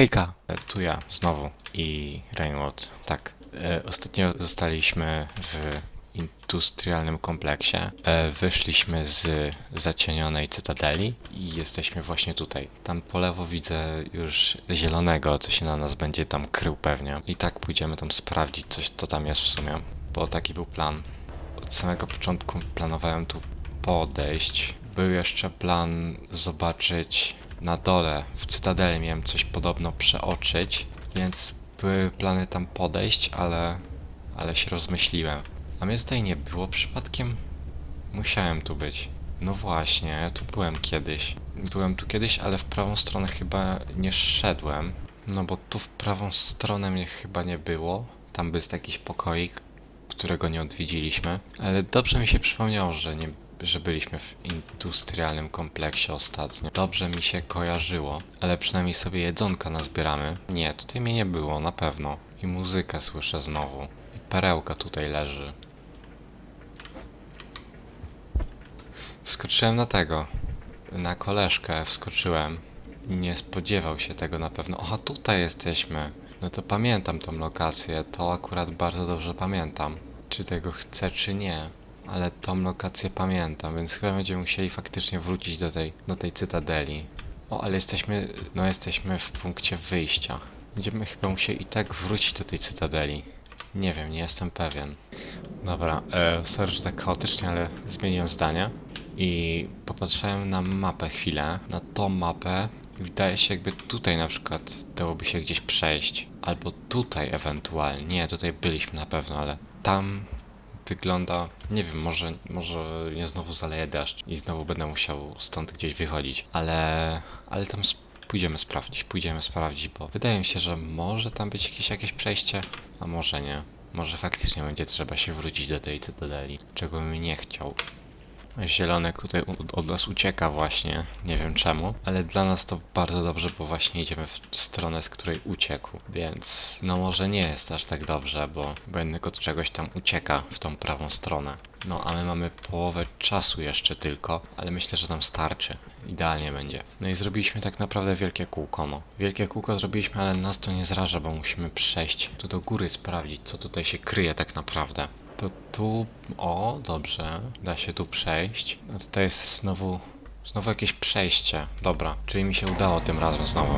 Hejka! Tu ja znowu i Rainwood. Tak. E, ostatnio zostaliśmy w industrialnym kompleksie. E, wyszliśmy z zacienionej cytadeli i jesteśmy właśnie tutaj. Tam po lewo widzę już zielonego, co się na nas będzie tam krył pewnie. I tak pójdziemy tam sprawdzić coś, co tam jest w sumie. Bo taki był plan. Od samego początku planowałem tu podejść. Był jeszcze plan zobaczyć na dole w Cytadeli miałem coś podobno przeoczyć, więc były plany tam podejść, ale, ale się rozmyśliłem. A mnie tutaj nie było przypadkiem? Musiałem tu być. No właśnie, ja tu byłem kiedyś. Byłem tu kiedyś, ale w prawą stronę chyba nie szedłem. No bo tu w prawą stronę mnie chyba nie było. Tam jest jakiś pokoik, którego nie odwiedziliśmy. Ale dobrze mi się przypomniało, że nie że byliśmy w industrialnym kompleksie ostatnio. Dobrze mi się kojarzyło, ale przynajmniej sobie jedzonka nazbieramy. Nie, tutaj mnie nie było, na pewno. I muzykę słyszę znowu. I perełka tutaj leży. Wskoczyłem na tego. Na koleżkę wskoczyłem. Nie spodziewał się tego na pewno. Aha, tutaj jesteśmy. No to pamiętam tą lokację. To akurat bardzo dobrze pamiętam. Czy tego chcę, czy nie. Ale tą lokację pamiętam, więc chyba będziemy musieli faktycznie wrócić do tej, do tej cytadeli. O, ale jesteśmy, no jesteśmy w punkcie wyjścia. Będziemy chyba musieli i tak wrócić do tej cytadeli. Nie wiem, nie jestem pewien. Dobra, e, sorry, że tak chaotycznie, ale zmieniłem zdanie. I popatrzyłem na mapę chwilę, na tą mapę. Wydaje się, jakby tutaj na przykład dałoby się gdzieś przejść. Albo tutaj ewentualnie. Nie, tutaj byliśmy na pewno, ale tam wygląda. Nie wiem, może, może nie znowu zaleje deszcz i znowu będę musiał stąd gdzieś wychodzić, ale, ale tam pójdziemy sprawdzić, pójdziemy sprawdzić, bo wydaje mi się, że może tam być jakieś, jakieś przejście, a może nie. Może faktycznie będzie trzeba się wrócić do tej cytadeli, czego bym nie chciał. Zielonek tutaj od nas ucieka właśnie, nie wiem czemu, ale dla nas to bardzo dobrze, bo właśnie idziemy w stronę, z której uciekł, więc no może nie jest aż tak dobrze, bo, bo jednak od czegoś tam ucieka w tą prawą stronę. No a my mamy połowę czasu jeszcze tylko, ale myślę, że tam starczy. Idealnie będzie. No i zrobiliśmy tak naprawdę wielkie kółko, no. Wielkie kółko zrobiliśmy, ale nas to nie zraża, bo musimy przejść tu do góry, sprawdzić, co tutaj się kryje tak naprawdę. To tu, o, dobrze, da się tu przejść. A tutaj jest znowu, znowu jakieś przejście. Dobra, czyli mi się udało tym razem znowu.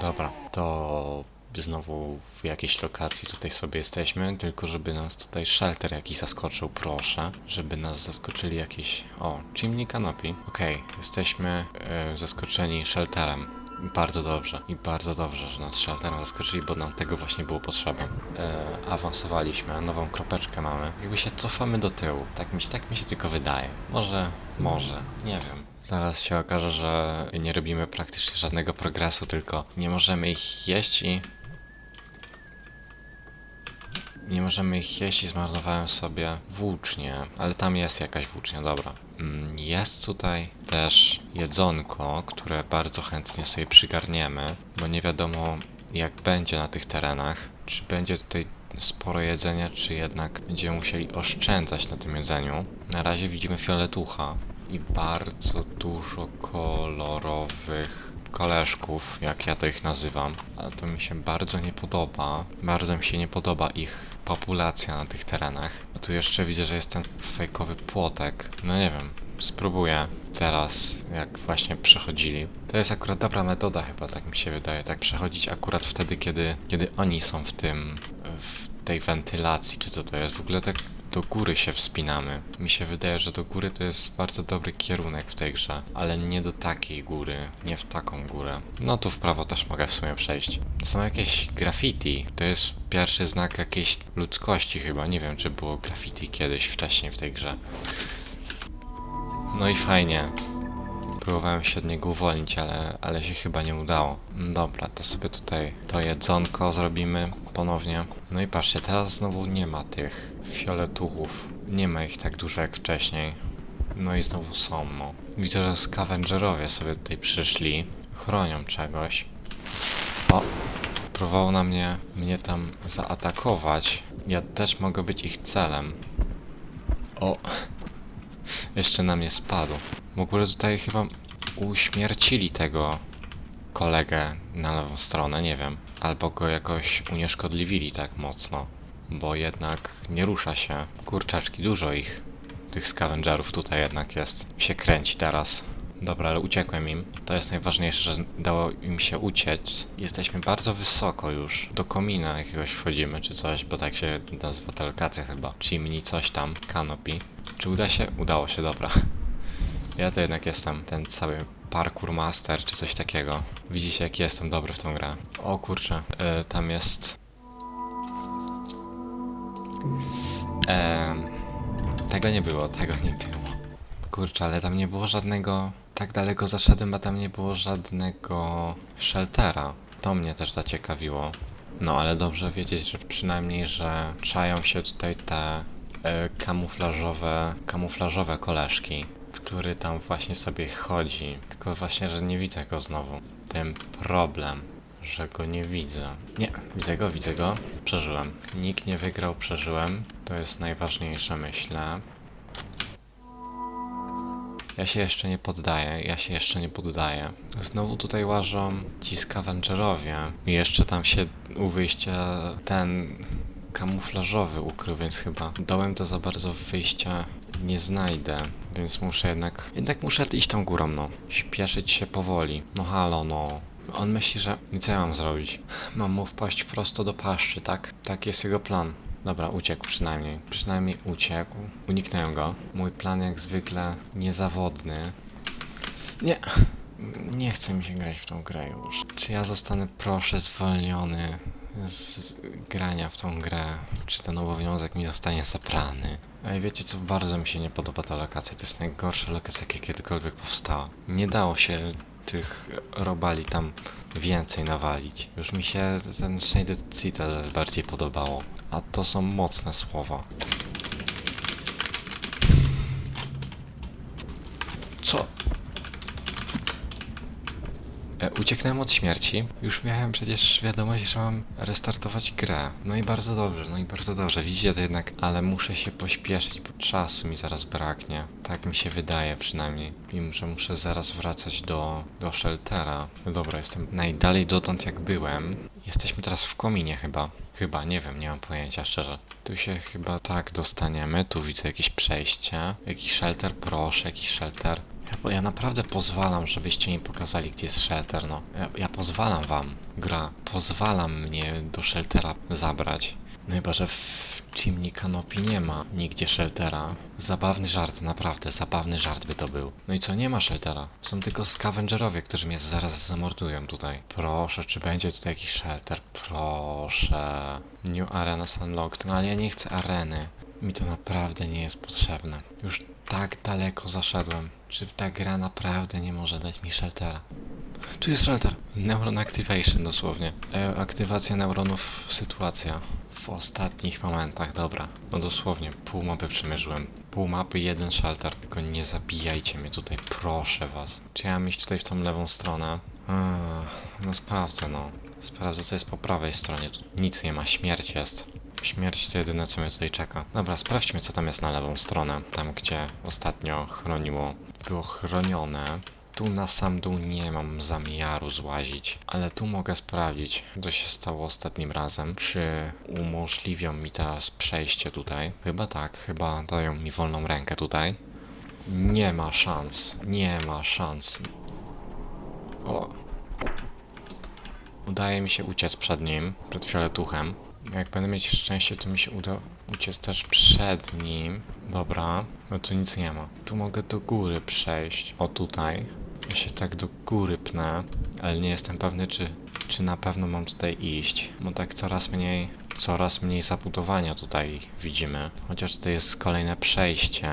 Dobra, to znowu w jakiejś lokacji tutaj sobie jesteśmy, tylko żeby nas tutaj shelter jakiś zaskoczył, proszę. Żeby nas zaskoczyli jakieś, o, chimney canopy. Okej, jesteśmy e, zaskoczeni shelterem. Bardzo dobrze i bardzo dobrze, że nas shelterem zaskoczyli, bo nam tego właśnie było potrzeba. E, awansowaliśmy, nową kropeczkę mamy. Jakby się cofamy do tyłu. Tak mi, się, tak mi się tylko wydaje. Może, może, nie wiem. Zaraz się okaże, że nie robimy praktycznie żadnego progresu, tylko nie możemy ich jeść i nie możemy ich jeść i zmarnowałem sobie włócznie, ale tam jest jakaś włócznia, dobra. Mm, Jest tutaj też jedzonko, które bardzo chętnie sobie przygarniemy, bo nie wiadomo jak będzie na tych terenach. Czy będzie tutaj sporo jedzenia, czy jednak będziemy musieli oszczędzać na tym jedzeniu. Na razie widzimy fioletucha i bardzo dużo kolorowych koleżków, jak ja to ich nazywam. Ale to mi się bardzo nie podoba. Bardzo mi się nie podoba ich populacja na tych terenach. A tu jeszcze widzę, że jest ten fejkowy płotek. No nie wiem, spróbuję teraz, jak właśnie przechodzili. To jest akurat dobra metoda chyba, tak mi się wydaje, tak przechodzić akurat wtedy, kiedy, kiedy oni są w tym, w tej wentylacji, czy co to jest. W ogóle tak do góry się wspinamy. Mi się wydaje, że do góry to jest bardzo dobry kierunek w tej grze, ale nie do takiej góry, nie w taką górę. No tu w prawo też mogę w sumie przejść. Są jakieś graffiti. To jest pierwszy znak jakiejś ludzkości chyba. Nie wiem, czy było graffiti kiedyś wcześniej w tej grze. No i fajnie. Próbowałem się od niego uwolnić, ale, ale się chyba nie udało. Dobra, to sobie tutaj to jedzonko zrobimy ponownie. No i patrzcie, teraz znowu nie ma tych fioletuchów. Nie ma ich tak dużo jak wcześniej. No i znowu są, no. Widzę, że scavengerowie sobie tutaj przyszli. Chronią czegoś. O! Próbował na mnie, mnie tam zaatakować. Ja też mogę być ich celem. O! Jeszcze na mnie spadł. W ogóle tutaj chyba uśmiercili tego kolegę na lewą stronę, nie wiem. Albo go jakoś unieszkodliwili tak mocno, bo jednak nie rusza się. Kurczaczki, dużo ich. Tych scavengerów tutaj jednak jest. Się kręci teraz. Dobra, ale uciekłem im. To jest najważniejsze, że dało im się uciec. Jesteśmy bardzo wysoko już. Do komina jakiegoś wchodzimy, czy coś, bo tak się nazywa ta lokacja chyba. Chimney, coś tam, canopy. Czy uda się? Udało się, dobra. Ja to jednak jestem ten cały parkour master, czy coś takiego. Widzicie, jaki jestem dobry w tą grę. O kurczę, y, tam jest... Tego nie było, tego nie było. Kurczę, ale tam nie było żadnego... Tak daleko zaszedłem, a tam nie było żadnego sheltera. To mnie też zaciekawiło. No ale dobrze wiedzieć, że przynajmniej, że czają się tutaj te e, kamuflażowe, kamuflażowe koleżki, który tam właśnie sobie chodzi. Tylko właśnie, że nie widzę go znowu. Ten problem, że go nie widzę. Nie, widzę go, widzę go. Przeżyłem. Nikt nie wygrał, przeżyłem. To jest najważniejsze, myślę. Ja się jeszcze nie poddaję, ja się jeszcze nie poddaję. Znowu tutaj łażą ci scavengerowie. I jeszcze tam się u wyjścia ten kamuflażowy ukrył, więc chyba dołem to za bardzo wyjścia nie znajdę. Więc muszę jednak, jednak muszę iść tą górą, no. Śpieszyć się powoli. No halo, no. On myśli, że... I co ja mam zrobić? Mam mu wpaść prosto do paszczy, tak? Tak jest jego plan. Dobra, uciekł przynajmniej. Przynajmniej uciekł. Uniknąłem go. Mój plan jak zwykle niezawodny. Nie. Nie chce mi się grać w tą grę już. Czy ja zostanę, proszę, zwolniony z grania w tą grę? Czy ten obowiązek mi zostanie zabrany? Ej, wiecie co? Bardzo mi się nie podoba ta lokacja. To jest najgorsza lokacja, jaka kiedykolwiek powstała. Nie dało się tych robali tam więcej nawalić. Już mi się ten Shaded Citadel bardziej podobało. A to są mocne słowa. Co? E, Ucieknąłem od śmierci. Już miałem przecież świadomość, że mam restartować grę. No i bardzo dobrze, no i bardzo dobrze. Widzicie to jednak, ale muszę się pośpieszyć, bo czasu mi zaraz braknie. Tak mi się wydaje przynajmniej. Wiem, że muszę zaraz wracać do, do sheltera. No dobra, jestem najdalej dotąd jak byłem. Jesteśmy teraz w kominie chyba. Chyba, nie wiem, nie mam pojęcia szczerze. Tu się chyba tak dostaniemy. Tu widzę jakieś przejście. Jakiś shelter, proszę, jakiś shelter. Ja, ja naprawdę pozwalam, żebyście mi pokazali, gdzie jest shelter, no. Ja, ja pozwalam wam, gra. Pozwalam mnie do sheltera zabrać. No chyba, że w Chimney Canopy nie ma nigdzie sheltera. Zabawny żart, naprawdę, zabawny żart by to był. No i co, nie ma sheltera. Są tylko scavengerowie, którzy mnie zaraz zamordują tutaj. Proszę, czy będzie tutaj jakiś shelter? Proszę. New Arena Unlocked, no ale ja nie chcę areny. Mi to naprawdę nie jest potrzebne. Już tak daleko zaszedłem. Czy ta gra naprawdę nie może dać mi sheltera? Tu jest shelter. Neuron Activation dosłownie. E, aktywacja neuronów, sytuacja. W ostatnich momentach, dobra. No dosłownie, pół mapy przemierzyłem. Pół mapy, jeden shelter. Tylko nie zabijajcie mnie tutaj, proszę was. Czy ja mam iść tutaj w tą lewą stronę? Ech, no sprawdzę, no. Sprawdzę, co jest po prawej stronie. Tu nic nie ma, śmierć jest. Śmierć to jedyne, co mnie tutaj czeka. Dobra, sprawdźmy, co tam jest na lewą stronę. Tam, gdzie ostatnio chroniło, było chronione. Tu na sam dół nie mam zamiaru złazić, ale tu mogę sprawdzić, co się stało ostatnim razem. Czy umożliwią mi teraz przejście tutaj? Chyba tak, chyba dają mi wolną rękę tutaj. Nie ma szans, nie ma szans. O. Udaje mi się uciec przed nim, przed fioletuchem. Jak będę mieć szczęście, to mi się uda uciec też przed nim. Dobra, no tu nic nie ma. Tu mogę do góry przejść. O tutaj. Ja się tak do góry pnę, ale nie jestem pewny, czy, czy na pewno mam tutaj iść. Bo tak coraz mniej, coraz mniej zabudowania tutaj widzimy. Chociaż to jest kolejne przejście.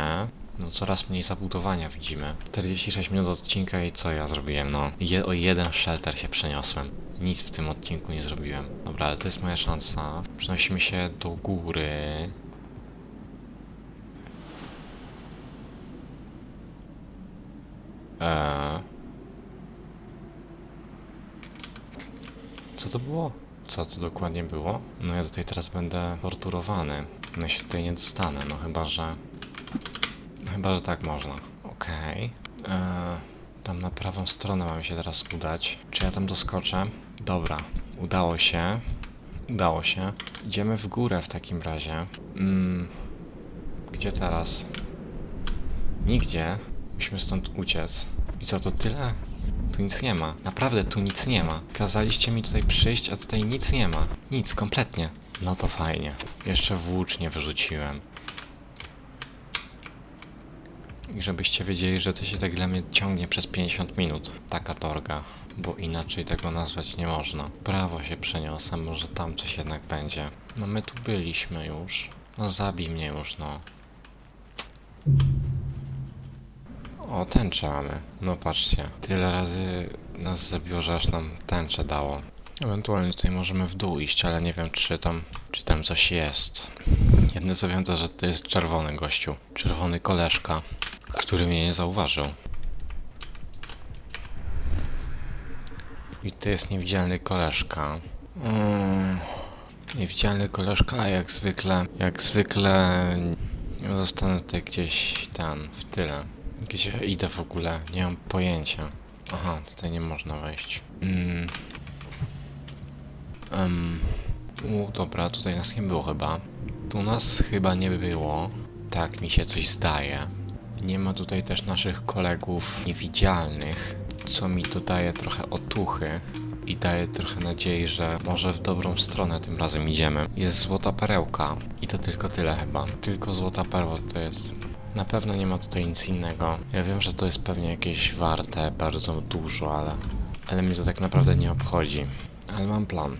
No coraz mniej zabudowania widzimy. 46 minut odcinka i co ja zrobiłem? No, je, o jeden shelter się przeniosłem. Nic w tym odcinku nie zrobiłem. Dobra, ale to jest moja szansa. Przenosimy się do góry. Eee. Co to było? Co to dokładnie było? No ja tutaj teraz będę torturowany. No ja się tutaj nie dostanę, no chyba, że... Chyba, że tak można. Okej. Eee, Tam na prawą stronę mamy się teraz udać. Czy ja tam doskoczę? Dobra, udało się. Udało się. Idziemy w górę w takim razie. Mm, gdzie teraz? Nigdzie. Musimy stąd uciec. I co, to tyle? Tu nic nie ma. Naprawdę tu nic nie ma. Kazaliście mi tutaj przyjść, a tutaj nic nie ma. Nic, kompletnie. No to fajnie. Jeszcze włócznie wyrzuciłem. I żebyście wiedzieli, że to się tak dla mnie ciągnie przez 50 minut. Taka torga. Bo inaczej tego nazwać nie można. Prawo się przeniosę, może tam coś jednak będzie. No my tu byliśmy już. No zabij mnie już, no. O, tęczę mamy. No patrzcie. Tyle razy nas zabiło, że aż nam tęczę dało. Ewentualnie tutaj możemy w dół iść, ale nie wiem czy tam, czy tam coś jest. Jedne co wiem to, że to jest czerwony gościu. Czerwony koleżka, który mnie nie zauważył. I to jest niewidzialny koleżka. Mm, niewidzialny koleżka, jak zwykle, jak zwykle zostanę tutaj gdzieś tam, w tyle. Gdzie idę w ogóle? Nie mam pojęcia. Aha, tutaj nie można wejść. Mm. Um. U, dobra, tutaj nas nie było chyba. Tu nas chyba nie było. Tak mi się coś zdaje. Nie ma tutaj też naszych kolegów niewidzialnych, co mi dodaje trochę otuchy i daje trochę nadziei, że może w dobrą stronę tym razem idziemy. Jest złota perełka i to tylko tyle chyba. Tylko złota perła to jest. Na pewno nie ma tutaj nic innego. Ja wiem, że to jest pewnie jakieś warte bardzo dużo, ale, ale mnie to tak naprawdę nie obchodzi. Ale mam plan.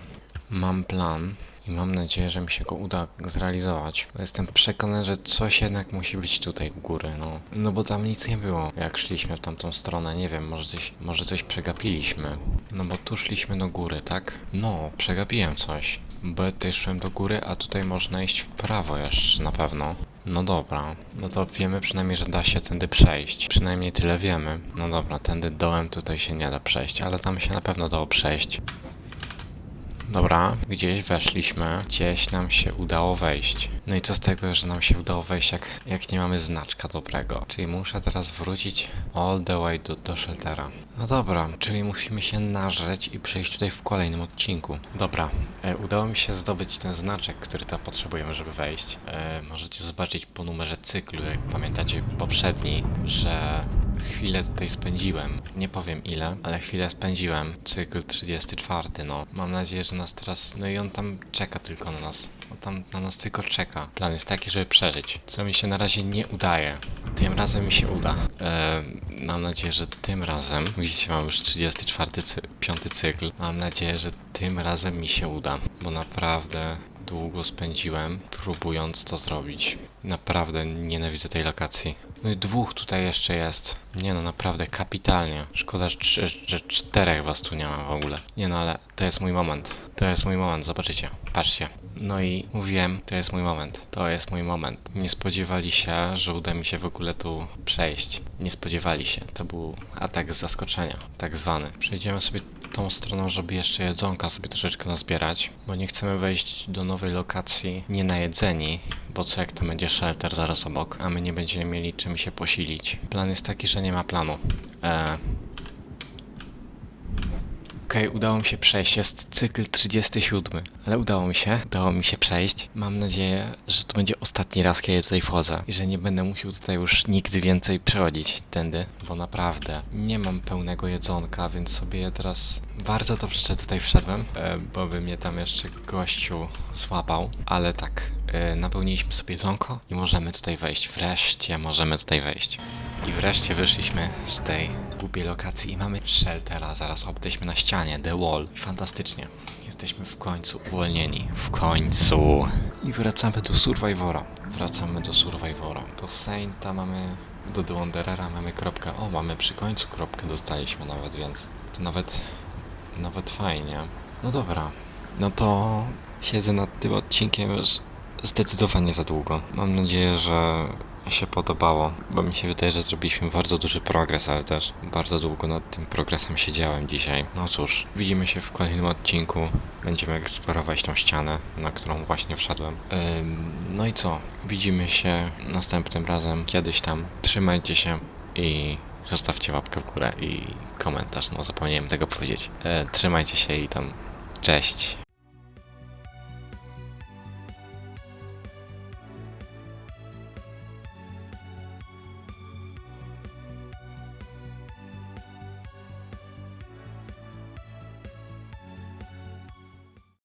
Mam plan i mam nadzieję, że mi się go uda zrealizować. Jestem przekonany, że coś jednak musi być tutaj u góry, no. No bo tam nic nie było, jak szliśmy w tamtą stronę. Nie wiem, może coś, może coś przegapiliśmy. No bo tu szliśmy do góry, tak? No, przegapiłem coś. Bo ja tutaj szłem do góry, a tutaj można iść w prawo jeszcze na pewno. No dobra, no to wiemy przynajmniej, że da się tędy przejść. Przynajmniej tyle wiemy. No dobra, tędy dołem tutaj się nie da przejść, ale tam się na pewno dało przejść. Dobra, gdzieś weszliśmy, gdzieś nam się udało wejść. No i co z tego, że nam się udało wejść, jak, jak nie mamy znaczka dobrego? Czyli muszę teraz wrócić all the way do, do sheltera. No dobra, czyli musimy się nażreć i przyjść tutaj w kolejnym odcinku. Dobra, e, udało mi się zdobyć ten znaczek, który tam potrzebujemy, żeby wejść. E, możecie zobaczyć po numerze cyklu, jak pamiętacie poprzedni, że chwilę tutaj spędziłem. Nie powiem ile, ale chwilę spędziłem. Cykl 34, no. Mam nadzieję, że nas teraz... No i on tam czeka tylko na nas. On tam na nas tylko czeka. Plan jest taki, żeby przeżyć. Co mi się na razie nie udaje. Tym razem mi się uda. E, mam nadzieję, że tym razem... Widzicie, mam już 34, cy piąty cykl. Mam nadzieję, że tym razem mi się uda. Bo naprawdę długo spędziłem próbując to zrobić. Naprawdę nienawidzę tej lokacji. No i dwóch tutaj jeszcze jest. Nie no, naprawdę kapitalnie. Szkoda, że, że czterech was tu nie ma w ogóle. Nie no, ale to jest mój moment. To jest mój moment, zobaczycie. Patrzcie. No i mówiłem, to jest mój moment. To jest mój moment. Nie spodziewali się, że uda mi się w ogóle tu przejść. Nie spodziewali się. To był atak z zaskoczenia, tak zwany. Przejdziemy sobie tą stroną, żeby jeszcze jedzonka sobie troszeczkę nazbierać, bo nie chcemy wejść do nowej lokacji nie najedzeni, bo co jak tam będzie shelter zaraz obok, a my nie będziemy mieli czym się posilić. Plan jest taki, że nie ma planu. Eee... Okej, udało mi się przejść. Jest cykl 37. Ale udało mi się. Udało mi się przejść. Mam nadzieję, że to będzie ostatni raz, kiedy tutaj wchodzę. I że nie będę musiał tutaj już nigdy więcej przechodzić tędy. Bo naprawdę nie mam pełnego jedzonka, więc sobie teraz bardzo dobrze, tutaj wszedłem. E, bo by mnie tam jeszcze gościu złapał. Ale tak, e, napełniliśmy sobie jedzonko i możemy tutaj wejść. Wreszcie możemy tutaj wejść. I wreszcie wyszliśmy z tej głupiej lokacji i mamy sheltera. Zaraz obdeśmy na ścianie, The Wall. Fantastycznie. Jesteśmy w końcu uwolnieni. W końcu. I wracamy do Survivora. Wracamy do Survivora. Do Sainta mamy... Do The Wanderera mamy kropkę. O, mamy przy końcu kropkę dostaliśmy nawet, więc... To nawet... Nawet fajnie. No dobra. No to... Siedzę nad tym odcinkiem już zdecydowanie za długo. Mam nadzieję, że się podobało, bo mi się wydaje, że zrobiliśmy bardzo duży progres, ale też bardzo długo nad tym progresem siedziałem dzisiaj. No cóż, widzimy się w kolejnym odcinku. Będziemy eksplorować tą ścianę, na którą właśnie wszedłem. Ym, no i co? Widzimy się następnym razem, kiedyś tam. Trzymajcie się i zostawcie łapkę w górę i komentarz. No zapomniałem tego powiedzieć. E, trzymajcie się i tam. Cześć.